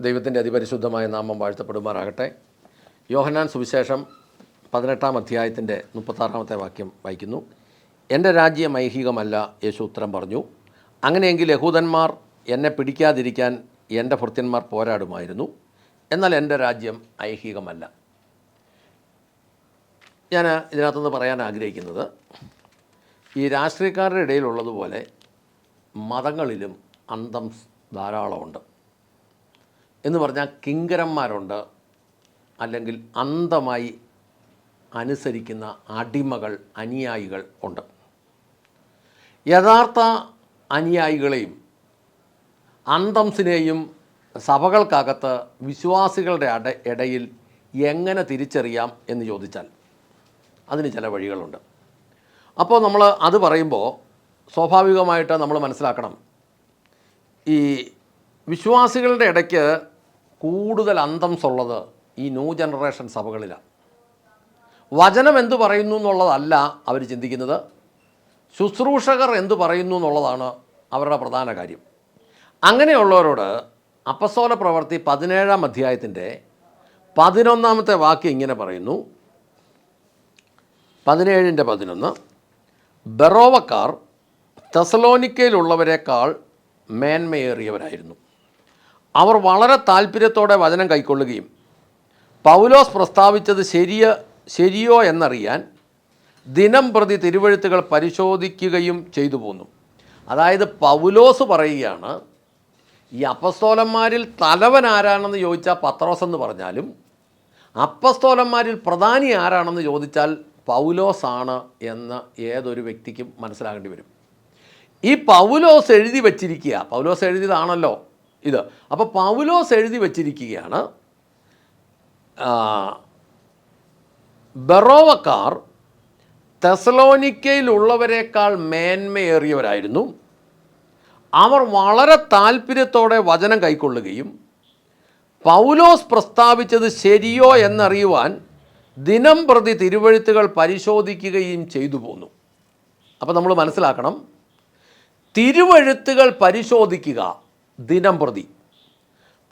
ദൈവത്തിന്റെ അതിപരിശുദ്ധമായ നാമം വാഴ്ത്തപ്പെടുമാറാകട്ടെ. യോഹനാൻ സുവിശേഷം പതിനെട്ടാം അധ്യായത്തിന്റെ മുപ്പത്താറാമത്തെ വാക്യം വായിക്കുന്നു. എന്റെ രാജ്യം ഐഹികമല്ല യേശു ഉത്തരം പറഞ്ഞു. അങ്ങനെയെങ്കിൽ യഹൂദന്മാർ എന്നെ പിടിക്കാതിരിക്കാൻ എന്റെ ഭൃത്യന്മാർ പോരാടുമായിരുന്നു. എന്നാൽ എന്റെ രാജ്യം ഐഹികമല്ല. ഞാൻ ഇതിനകത്തുനിന്ന് പറയാൻ ആഗ്രഹിക്കുന്നത് ഈ രാഷ്ട്രീയക്കാരുടെ ഇടയിലുള്ളതുപോലെ മതങ്ങളിലും അന്തം ധാരാളമുണ്ട്. എന്ന് പറഞ്ഞാൽ കിങ്കരന്മാരുണ്ട് അല്ലെങ്കിൽ അന്ധമായി അനുസരിക്കുന്ന അടിമകൾ അനുയായികൾ ഉണ്ട്. യഥാർത്ഥ അനുയായികളെയും അന്തംസിനെയും സഭകൾക്കകത്ത് വിശ്വാസികളുടെ അട ഇടയിൽ എങ്ങനെ തിരിച്ചറിയാം എന്ന് ചോദിച്ചാൽ അതിന് ചില വഴികളുണ്ട്. അപ്പോൾ നമ്മൾ അത് പറയുമ്പോൾ സ്വാഭാവികമായിട്ട് നമ്മൾ മനസ്സിലാക്കണം. ഈ വിശ്വാസികളുടെ ഇടയ്ക്ക് കൂടുതൽ അന്തംസുള്ളത് ഈ ന്യൂ ജനറേഷൻ സഭകളിലാണ് വചനം എന്തു പറയുന്നു എന്നുള്ളതല്ല അവർ ചിന്തിക്കുന്നത്. ശുശ്രൂഷകർ എന്തു പറയുന്നു എന്നുള്ളതാണ് അവരുടെ പ്രധാന കാര്യം. അങ്ങനെയുള്ളവരോട് അപ്പസോല പ്രവർത്തി പതിനേഴാം അധ്യായത്തിന്റെ പതിനൊന്നാമത്തെ വാക്യം ഇങ്ങനെ പറയുന്നു. പതിനേഴിന്റെ പതിനൊന്ന്. ബെറോവക്കാർ തെസലോനിക്കയിലുള്ളവരെക്കാൾ മേന്മയേറിയവരായിരുന്നു. അവർ വളരെ താല്പര്യത്തോടെ വചനം കൈക്കൊള്ളുകയും പൗലോസ് പ്രസ്താവിച്ചത് ശരിയ ശരിയോ എന്നറിയാൻ ദിനം പ്രതി തിരുവഴുത്തുകൾ പരിശോധിക്കുകയും ചെയ്തു പോന്നു. അതായത് പൗലോസ് പറയുകയാണ് ഈ അപ്പസ്തോലന്മാരിൽ തലവൻ ആരാണെന്ന് ചോദിച്ചാൽ പത്രോസ് എന്ന് പറഞ്ഞാലും അപ്പസ്തോലന്മാരിൽ പ്രധാനി ആരാണെന്ന് ചോദിച്ചാൽ പൗലോസ് ആണ് എന്ന് ഏതൊരു വ്യക്തിക്കും മനസ്സിലാകേണ്ടി വരും. ഈ പൗലോസ് എഴുതി വച്ചിരിക്കുക പൗലോസ് എഴുതിയതാണല്ലോ ഇത്. അപ്പോൾ പൗലോസ് എഴുതി വച്ചിരിക്കുകയാണ് ബറോവക്കാർ തെസലോനിക്കയിലുള്ളവരെക്കാൾ മേന്മയേറിയവരായിരുന്നു. അവർ വളരെ താല്പര്യത്തോടെ വചനം കൈക്കൊള്ളുകയും പൗലോസ് പ്രസ്താവിച്ചത് ശരിയോ എന്നറിയുവാൻ ദിനം പ്രതി തിരുവഴുത്തുകൾ പരിശോധിക്കുകയും ചെയ്തു പോന്നു. അപ്പോൾ നമ്മൾ മനസ്സിലാക്കണം തിരുവഴുത്തുകൾ പരിശോധിക്കുക ദിനം പ്രതി.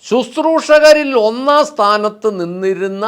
ശുശ്രൂഷകരിൽ ഒന്നാം സ്ഥാനത്ത് നിന്നിരുന്ന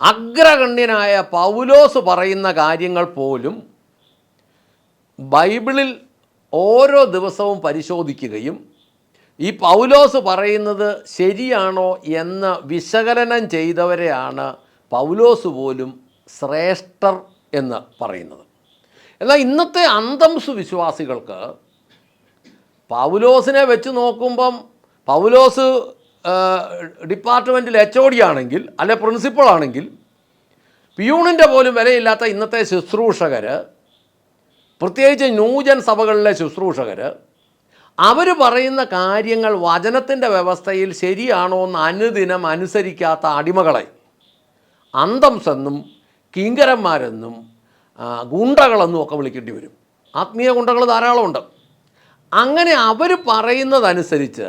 അഗ്രഗണ്യനായ പൗലോസ് പറയുന്ന കാര്യങ്ങൾ പോലും ബൈബിളിൽ ഓരോ ദിവസവും പരിശോധിക്കുകയും ഈ പൗലോസ് പറയുന്നത് ശരിയാണോ എന്ന് വിശകലനം ചെയ്തവരെയാണ് പൗലോസ് പോലും ശ്രേഷ്ഠർ എന്ന് പറയുന്നത്. എന്നാൽ ഇന്നത്തെ അന്തംസ് വിശ്വാസികൾക്ക് പൗലോസിനെ വെച്ച് നോക്കുമ്പം പൗലോസ് ഡിപ്പാർട്ട്മെന്റിൽ എച്ച് ഒ ഡി ആണെങ്കിൽ അല്ലെ പ്രിൻസിപ്പൾ ആണെങ്കിൽ പിയൂണിന്റെ പോലും വിലയില്ലാത്ത ഇന്നത്തെ ശുശ്രൂഷകർ പ്രത്യേകിച്ച് ന്യൂജൻ സഭകളിലെ ശുശ്രൂഷകർ അവർ പറയുന്ന കാര്യങ്ങൾ വചനത്തിന്റെ വ്യവസ്ഥയിൽ ശരിയാണോ എന്ന് അനുദിനം അനുസരിക്കാത്ത അടിമകളെ അന്തംസെന്നും കിങ്കരന്മാരെന്നും ഗുണ്ടകളെന്നും ഒക്കെ വിളിക്കേണ്ടി വരും. ആത്മീയ ഗുണ്ടകൾ ധാരാളമുണ്ട്. അങ്ങനെ അവർ പറയുന്നതനുസരിച്ച്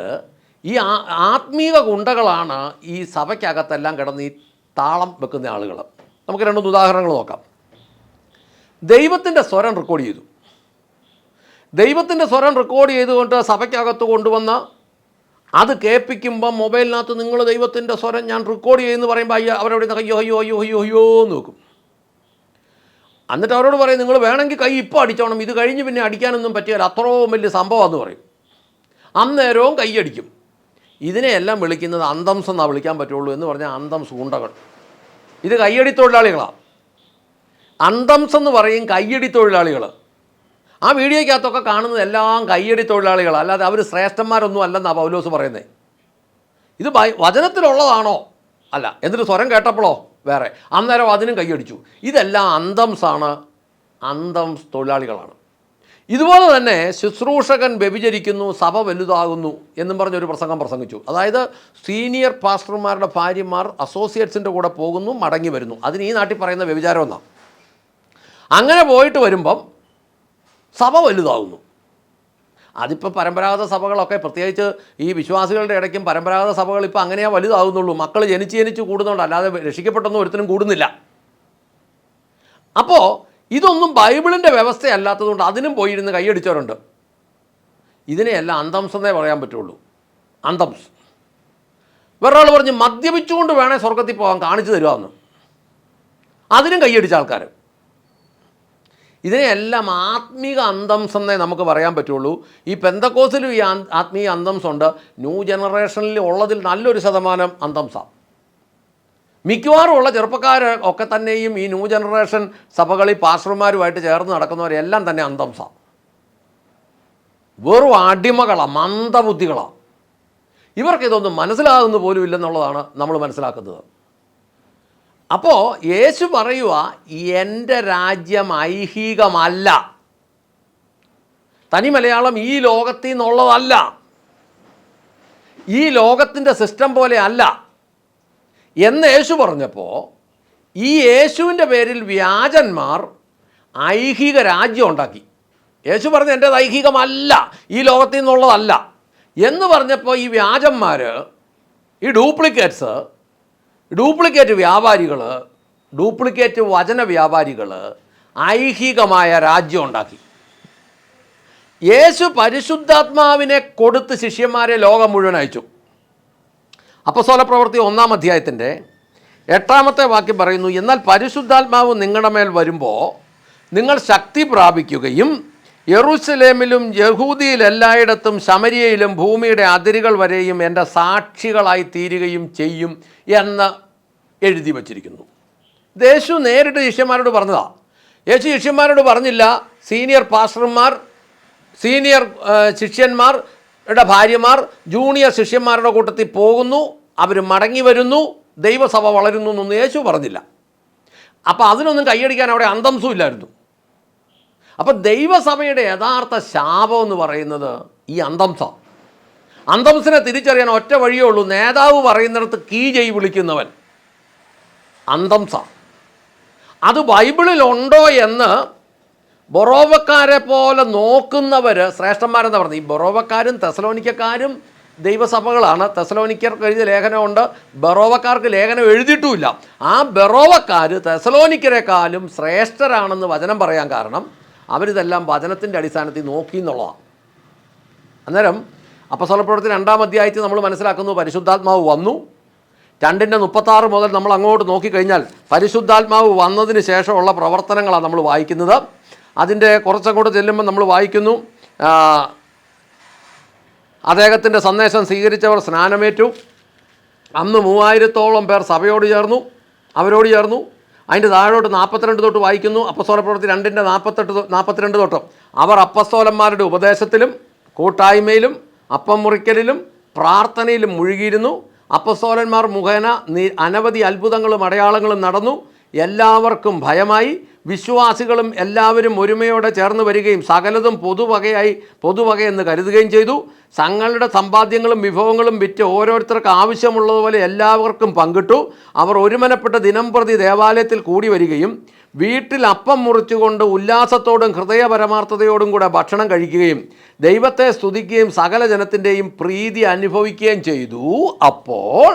ഈ ആത്മീയ ഗുണ്ടകളാണ് ഈ സഭയ്ക്കകത്തെല്ലാം കിടന്ന് ഈ താളം വെക്കുന്ന ആളുകൾ. നമുക്ക് രണ്ട് ഉദാഹരണങ്ങൾ നോക്കാം. ദൈവത്തിന്റെ സ്വരം റെക്കോർഡ് ചെയ്തു. ദൈവത്തിന്റെ സ്വരം റെക്കോർഡ് ചെയ്തുകൊണ്ട് സഭയ്ക്കകത്ത് കൊണ്ടുവന്ന് അത് കേൾപ്പിക്കുമ്പം മൊബൈലിനകത്ത് നിങ്ങൾ ദൈവത്തിന്റെ സ്വരം ഞാൻ റെക്കോർഡ് ചെയ്യുമെന്ന് പറയുമ്പോൾ അയ്യോ അവരവിടെ നിന്ന് അയ്യോ അയ്യോ അയ്യോ അയ്യോ അയ്യോ നോക്കും എന്നിട്ട് അവരോട് പറയും നിങ്ങൾ വേണമെങ്കിൽ കൈ ഇപ്പോൾ അടിച്ചോണം. ഇത് കഴിഞ്ഞ് പിന്നെ അടിക്കാനൊന്നും പറ്റിയാൽ അത്രയും വലിയ സംഭവമാണെന്ന് പറയും. അന്നേരവും കൈയടിക്കും ഇതിനെയെല്ലാം വിളിക്കുന്നത് അന്തംസ് എന്നാണ് വിളിക്കാൻ പറ്റുള്ളൂ എന്ന് പറഞ്ഞാൽ അന്തംസ് ഉണ്ടകൾ ഇത് കയ്യടി തൊഴിലാളികളാണ് അന്തംസ് എന്ന് പറയും കയ്യടി തൊഴിലാളികൾ ആ വീഡിയോയ്ക്കകത്തൊക്കെ കാണുന്നത് എല്ലാം കയ്യടി തൊഴിലാളികൾ അല്ലാതെ അവർ ശ്രേഷ്ഠന്മാരൊന്നും അല്ലെന്നാണ് പൗലോസ് പറയുന്നത് ഇത് വചനത്തിലുള്ളതാണോ? അല്ല എന്നിട്ട് സ്വരം കേട്ടപ്പോഴോ? വേറെ. അന്നേരം അതിനും കൈയടിച്ചു. ഇതെല്ലാം അന്തംസാണ്. അന്തംസ് തൊഴിലാളികളാണ്. ഇതുപോലെ തന്നെ ശുശ്രൂഷകൻ വ്യഭിചരിക്കുന്നു സഭ വലുതാകുന്നു എന്നും പറഞ്ഞൊരു പ്രസംഗം പ്രസംഗിച്ചു. അതായത് സീനിയർ പാസ്റ്റർമാരുടെ ഭാര്യമാർ അസോസിയേറ്റ്സിന്റെ കൂടെ പോകുന്നു മടങ്ങി വരുന്നു. അതിന് ഈ നാട്ടിൽ പറയുന്ന വ്യഭിചാരം എന്നാണ് അങ്ങനെ പോയിട്ട് വരുമ്പം സഭ വലുതാകുന്നു. അതിപ്പോൾ പരമ്പരാഗത സഭകളൊക്കെ പ്രത്യേകിച്ച് ഈ വിശ്വാസികളുടെ ഇടയ്ക്കും പരമ്പരാഗത സഭകൾ ഇപ്പോൾ അങ്ങനെയാ വലുതാകുന്നുള്ളൂ മക്കൾ ജനിച്ച് ജനിച്ച് കൂടുന്നുണ്ട് അല്ലാതെ രക്ഷിക്കപ്പെട്ടൊന്നും ഒരുത്തിനും കൂടുന്നില്ല. അപ്പോൾ ഇതൊന്നും ബൈബിളിന്റെ വ്യവസ്ഥയല്ലാത്തതുകൊണ്ട് അതിനും പോയിരുന്ന് കൈയടിച്ചവരുണ്ട്. ഇതിനെയെല്ലാം അന്തംസ് എന്നേ പറയാൻ പറ്റുള്ളൂ. അന്തംസ്. വേറൊരാൾ പറഞ്ഞ് മദ്യപിച്ചുകൊണ്ട് വേണേൽ സ്വർഗത്തിൽ പോകാൻ കാണിച്ചു തരുമെന്ന് അതിനും കൈയടിച്ച ആൾക്കാർ ഇതിനെയെല്ലാം ആത്മീക അന്തംസ് എന്നേ നമുക്ക് പറയാൻ പറ്റുള്ളൂ. ഈ പെന്തക്കോസിലും ഈ ആത്മീയ അന്തംസ് ഉണ്ട് ന്യൂ ജനറേഷനിൽ ഉള്ളതിൽ നല്ലൊരു ശതമാനം അന്തംസാണ് മിക്കവാറും ഉള്ള ചെറുപ്പക്കാർ ഒക്കെ തന്നെയും ഈ ന്യൂ ജനറേഷൻ സഭകളിൽ പാസ്റ്റർമാരുമായിട്ട് ചേർന്ന് നടക്കുന്നവരെല്ലാം തന്നെ അന്തംസാണ് വെറും അടിമകളാണ് മന്ദബുദ്ധികളാണ് ഇവർക്ക് ഇതൊന്നും മനസ്സിലാകുന്ന പോലും ഇല്ലെന്നുള്ളതാണ് നമ്മൾ മനസ്സിലാക്കുന്നത്. അപ്പോൾ യേശു പറയുക എന്റെ രാജ്യം ഐഹികമല്ല. തനി മലയാളം ഈ ലോകത്തിൽ നിന്നുള്ളതല്ല ഈ ലോകത്തിന്റെ സിസ്റ്റം പോലെ അല്ല എന്ന് യേശു പറഞ്ഞപ്പോൾ ഈ യേശുവിന്റെ പേരിൽ വ്യാജന്മാർ ഐഹിക രാജ്യം ഉണ്ടാക്കി. യേശു പറഞ്ഞ എന്റെ ഐഹികമല്ല. ഈ ലോകത്തിൽ നിന്നുള്ളതല്ല എന്ന് പറഞ്ഞപ്പോൾ ഈ വ്യാജന്മാർ ഈ ഡ്യൂപ്ലിക്കേറ്റ്സ് ഡ്യൂപ്ലിക്കേറ്റ് വ്യാപാരികൾ ഡ്യൂപ്ലിക്കേറ്റ് വചന വ്യാപാരികൾ ഐഹികമായ രാജ്യം ഉണ്ടാക്കി. യേശു പരിശുദ്ധാത്മാവിനെ കൊടുത്ത് ശിഷ്യന്മാരെ ലോകം മുഴുവൻ അയച്ചു. അപ്പസോല പ്രവൃത്തി ഒന്നാം അധ്യായത്തിന്റെ എട്ടാമത്തെ വാക്യം പറയുന്നു എന്നാൽ പരിശുദ്ധാത്മാവ് നിങ്ങളുടെ മേൽ വരുമ്പോൾ നിങ്ങൾ ശക്തി പ്രാപിക്കുകയും യെറൂസലേമിലും യഹൂദിയിൽ എല്ലായിടത്തും ശമരിയയിലും ഭൂമിയുടെ അതിരുകൾ വരെയും എന്റെ സാക്ഷികളായി തീരുകയും ചെയ്യും എന്ന് എഴുതി വച്ചിരിക്കുന്നു. ഇത് യേശു നേരിട്ട് ശിഷ്യന്മാരോട് പറഞ്ഞതാ. യേശു ശിഷ്യന്മാരോട് പറഞ്ഞില്ല സീനിയർ പാസ്റ്റർമാർ സീനിയർ ശിഷ്യന്മാരുടെ ഭാര്യമാർ ജൂനിയർ ശിഷ്യന്മാരുടെ കൂട്ടത്തിൽ പോകുന്നു അവർ മടങ്ങി വരുന്നു ദൈവസഭ വളരുന്നു എന്നൊന്നും യേശു പറഞ്ഞില്ല. അപ്പോൾ അതിനൊന്നും കൈയടിക്കാൻ അവിടെ അന്തംസും ഇല്ലായിരുന്നു. അപ്പം ദൈവസഭയുടെ യഥാർത്ഥ ശാപം എന്ന് പറയുന്നത് ഈ അന്തംസ. അന്തംസിനെ തിരിച്ചറിയാൻ ഒറ്റ വഴിയേ ഉള്ളൂ. നേതാവ് പറയുന്നിടത്ത് കീ ചെയ് വിളിക്കുന്നവൻ. അന്തംസ അത് ബൈബിളിലുണ്ടോ എന്ന് ബൊറോവക്കാരെ പോലെ നോക്കുന്നവർ ശ്രേഷ്ഠന്മാരെന്ന് പറഞ്ഞു ഈ ബൊറോവക്കാരും തെസലോനിക്കക്കാരും ദൈവസഭകളാണ്. തെസലോനിക്കർക്ക് എഴുതിയ ലേഖനമുണ്ട്. ബറോവക്കാർക്ക് ലേഖനം എഴുതിയിട്ടുമില്ല. ആ ബറോവക്കാർ തെസലോനിക്കരെക്കാളും ശ്രേഷ്ഠരാണെന്ന് വചനം പറയാൻ കാരണം അവരിതെല്ലാം വചനത്തിന്റെ അടിസ്ഥാനത്തിൽ നോക്കി എന്നുള്ളതാണ്. അന്നേരം അപ്പസ്വലപ്രവർത്തി രണ്ടാം അധ്യായത്തിൽ നമ്മൾ മനസ്സിലാക്കുന്നു പരിശുദ്ധാത്മാവ് വന്നു. രണ്ടിന്റെ മുപ്പത്താറ് മുതൽ നമ്മൾ അങ്ങോട്ട് നോക്കിക്കഴിഞ്ഞാൽ പരിശുദ്ധാത്മാവ് വന്നതിന് ശേഷമുള്ള പ്രവർത്തനങ്ങളാണ് നമ്മൾ വായിക്കുന്നത്. അതിന്റെ കുറച്ചങ്ങോട്ട് ചെല്ലുമ്പോൾ നമ്മൾ വായിക്കുന്നു. അദ്ദേഹത്തിന്റെ സന്ദേശം സ്വീകരിച്ചവർ സ്നാനമേറ്റു. അന്ന് മൂവായിരത്തോളം പേർ സഭയോട് ചേർന്നു അവരോട് ചേർന്നു. അതിന്റെ താഴോട്ട് നാൽപ്പത്തിരണ്ട് തൊട്ട് വായിക്കുന്നു. അപ്പസ്തോല പ്രവൃത്തി രണ്ടിന്റെ നാൽപ്പത്തെട്ട് നാൽപ്പത്തിരണ്ട് തൊട്ട്. അവർ അപ്പസ്തോലന്മാരുടെ ഉപദേശത്തിലും കൂട്ടായ്മയിലും അപ്പം മുറിക്കലിലും പ്രാർത്ഥനയിലും മുഴുകിയിരുന്നു. അപ്പസ്തോലന്മാർ മുഖേന അനവധി അത്ഭുതങ്ങളും അടയാളങ്ങളും നടന്നു. എല്ലാവർക്കും ഭയമായി വിശ്വാസികളും എല്ലാവരും ഒരുമയോടെ ചേർന്ന് വരികയും സകലതും പൊതുവകയായി പൊതുവകയെന്ന് കരുതുകയും ചെയ്തു. തങ്ങളുടെ സമ്പാദ്യങ്ങളും വിഭവങ്ങളും വിറ്റ് ഓരോരുത്തർക്ക് ആവശ്യമുള്ളതുപോലെ എല്ലാവർക്കും പങ്കിട്ടു. അവർ ഒരുമനപ്പെട്ട ദിനം പ്രതി ദേവാലയത്തിൽ കൂടി വരികയും വീട്ടിൽ അപ്പം മുറിച്ചുകൊണ്ട് ഉല്ലാസത്തോടും ഹൃദയപരമാർത്ഥതയോടും കൂടെ ഭക്ഷണം കഴിക്കുകയും ദൈവത്തെ സ്തുതിക്കുകയും സകല ജനത്തിന്റെയും പ്രീതി അനുഭവിക്കുകയും ചെയ്തു. അപ്പോൾ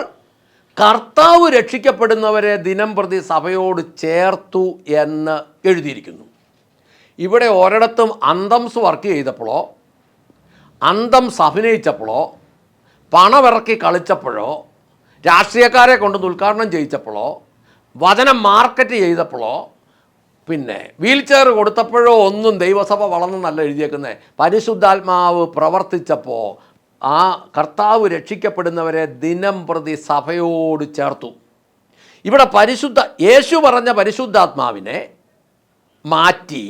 കർത്താവ് രക്ഷിക്കപ്പെടുന്നവരെ ദിനം പ്രതി സഭയോട് ചേർത്തു എന്ന് എഴുതിയിരിക്കുന്നു. ഇവിടെ ഒരിടത്തും അന്തംസ് വർക്ക് ചെയ്തപ്പോഴോ അന്തംസ് അഭിനയിച്ചപ്പോഴോ പണമിറക്കി കളിച്ചപ്പോഴോ രാഷ്ട്രീയക്കാരെ കൊണ്ട് ഉദ്ഘാടനം ചെയ്യിച്ചപ്പോഴോ വചനം മാർക്കറ്റ് ചെയ്തപ്പോഴോ പിന്നെ വീൽ ചെയർ കൊടുത്തപ്പോഴോ ഒന്നും ദൈവസഭ വളർന്നെന്നല്ല എഴുതിയേക്കുന്നത് പരിശുദ്ധാത്മാവ് പ്രവർത്തിച്ചപ്പോൾ ആ കർത്താവ് രക്ഷിക്കപ്പെടുന്നവരെ ദിനം പ്രതി സഭയോട് ചേർത്തു. ഇവിടെ പരിശുദ്ധ യേശു പറഞ്ഞ പരിശുദ്ധാത്മാവിനെ മാറ്റി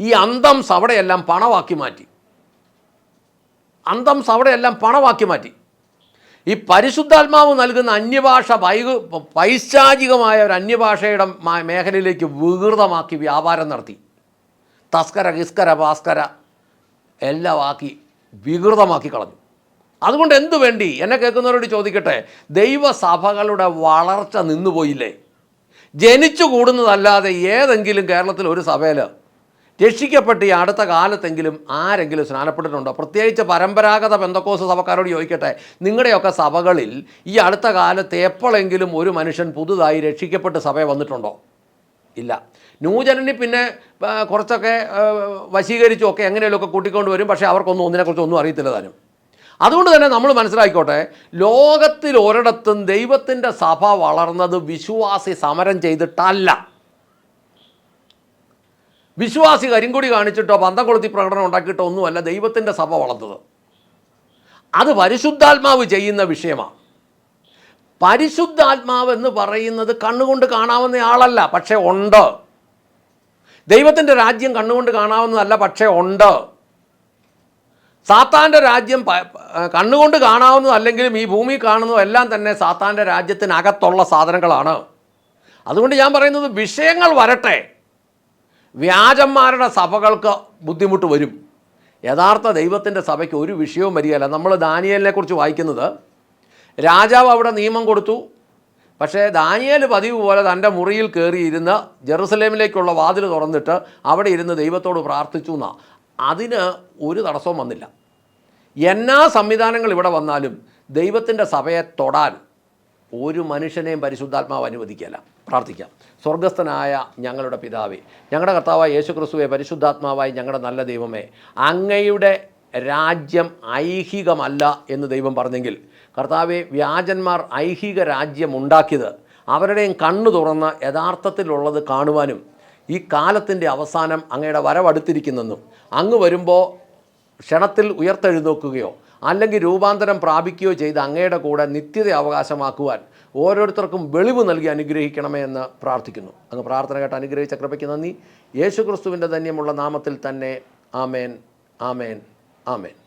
ഈ അന്തം അവിടെയെല്ലാം പണമാക്കി മാറ്റി. അന്തം അവിടെയെല്ലാം പണമാക്കി മാറ്റി. ഈ പരിശുദ്ധാത്മാവ് നൽകുന്ന അന്യഭാഷ വൈകു പൈശാചികമായ ഒരു അന്യഭാഷയുടെ മേഖലയിലേക്ക് വികൃതമാക്കി വ്യാപാരം നടത്തി. തസ്കര കിസ്കര ഭാസ്കര എല്ലാം ആക്കി. വികൃതമാക്കി കളഞ്ഞു. അതുകൊണ്ട് എന്തു വേണ്ടി? എന്നെ കേൾക്കുന്നവരോട് ചോദിക്കട്ടെ. ദൈവസഭകളുടെ വളർച്ച നിന്നുപോയില്ലേ ജനിച്ചു കൂടുന്നതല്ലാതെ ഏതെങ്കിലും കേരളത്തിൽ ഒരു സഭയിൽ രക്ഷിക്കപ്പെട്ട് ഈ അടുത്ത കാലത്തെങ്കിലും ആരെങ്കിലും സ്നാനപ്പെട്ടിട്ടുണ്ടോ? പ്രത്യേകിച്ച് പരമ്പരാഗത ബന്ധക്കോസ് സഭക്കാരോട് ചോദിക്കട്ടെ. നിങ്ങളുടെയൊക്കെ സഭകളിൽ ഈ അടുത്ത കാലത്ത് എപ്പോഴെങ്കിലും ഒരു മനുഷ്യൻ പുതുതായി രക്ഷിക്കപ്പെട്ട് സഭ വന്നിട്ടുണ്ടോ? ഇല്ല. ന്യൂജനനി പിന്നെ കുറച്ചൊക്കെ വശീകരിച്ചും ഒക്കെ എങ്ങനെയൊക്കെ കൂട്ടിക്കൊണ്ട് വരും. പക്ഷേ അവർക്കൊന്നും ഒന്നിനെക്കുറിച്ച് ഒന്നും അറിയത്തില്ല താനും. അതുകൊണ്ട് തന്നെ നമ്മൾ മനസ്സിലാക്കിക്കോട്ടെ ലോകത്തിൽ ഒരിടത്തും ദൈവത്തിന്റെ സഭ വളർന്നത് വിശ്വാസി സമരം ചെയ്തിട്ടല്ല. വിശ്വാസി കരിങ്കൊടി കാണിച്ചിട്ടോ പന്തം കൊളുത്തി പ്രകടനം ഉണ്ടാക്കിയിട്ടോ ഒന്നുമല്ല ദൈവത്തിന്റെ സഭ വളർന്നത്. അത് പരിശുദ്ധാത്മാവ് ചെയ്യുന്ന വിഷയമാണ്. പരിശുദ്ധാത്മാവ് എന്ന് പറയുന്നത് കണ്ണുകൊണ്ട് കാണാവുന്ന ആളല്ല പക്ഷേ ഉണ്ട്. ദൈവത്തിന്റെ രാജ്യം കണ്ണുകൊണ്ട് കാണാവുന്നതല്ല പക്ഷേ ഉണ്ട്. സാത്താന്റെ രാജ്യം കണ്ണുകൊണ്ട് കാണാവുന്നതല്ലെങ്കിലും ഈ ഭൂമി കാണുന്നതെല്ലാം തന്നെ സാത്താന്റെ രാജ്യത്തിനകത്തുള്ള സാധനങ്ങളാണ്. അതുകൊണ്ട് ഞാൻ പറയുന്നത് വിഷയങ്ങൾ വരട്ടെ. വ്യാജന്മാരുടെ സഭകൾക്ക് ബുദ്ധിമുട്ട് വരും. യഥാർത്ഥ ദൈവത്തിന്റെ സഭയ്ക്ക് ഒരു വിഷയവും വരികയല്ല. നമ്മൾ ദാനിയലിനെക്കുറിച്ച് വായിക്കുന്നത് രാജാവ് അവിടെ നിയമം കൊടുത്തു. പക്ഷേ ദാനിയേൽ പതിവ് പോലെ തന്റെ മുറിയിൽ കയറിയിരുന്ന് ജെറുസലേമിലേക്കുള്ള വാതിൽ തുറന്നിട്ട് അവിടെ ഇരുന്ന് ദൈവത്തോട് പ്രാർത്ഥിച്ചു എന്നാ. അതിന് ഒരു തടസ്സവും വന്നില്ല. എന്നാ സംവിധാനങ്ങൾ ഇവിടെ വന്നാലും ദൈവത്തിന്റെ സഭയെ തൊടാൻ ഒരു മനുഷ്യനെയും പരിശുദ്ധാത്മാവ് അനുവദിക്കില്ല പ്രാർത്ഥിക്കാം. സ്വർഗസ്ഥനായ ഞങ്ങളുടെ പിതാവേ ഞങ്ങളുടെ കർത്താവായ യേശു ക്രിസ്തുവെ പരിശുദ്ധാത്മാവായി ഞങ്ങളുടെ നല്ല ദൈവമേ അങ്ങയുടെ രാജ്യം ഐഹികമല്ല എന്ന് ദൈവം പറഞ്ഞെങ്കിൽ കർത്താവെ വ്യാജന്മാർ ഐഹിക രാജ്യം ഉണ്ടാക്കിയത് അവരുടെയും കണ്ണു തുറന്ന് യഥാർത്ഥത്തിലുള്ളത് കാണുവാനും ഈ കാലത്തിന്റെ അവസാനം അങ്ങയുടെ വരവടുത്തിരിക്കുന്നെന്നും അങ്ങ് വരുമ്പോൾ ക്ഷണത്തിൽ ഉയർത്തെഴുന്നോക്കുകയോ അല്ലെങ്കിൽ രൂപാന്തരം പ്രാപിക്കുകയോ ചെയ്ത് അങ്ങയുടെ കൂടെ നിത്യത അവകാശമാക്കുവാൻ ഓരോരുത്തർക്കും വെളിവ് നൽകി അനുഗ്രഹിക്കണമേ എന്ന് പ്രാർത്ഥിക്കുന്നു. അങ്ങ് പ്രാർത്ഥന കേട്ട് അനുഗ്രഹിച്ച കൃപയ്ക്ക് നന്ദി. യേശു ക്രിസ്തുവിന്റെ ധന്യമുള്ള നാമത്തിൽ തന്നെ ആമേൻ ആമേൻ. ആമേൻ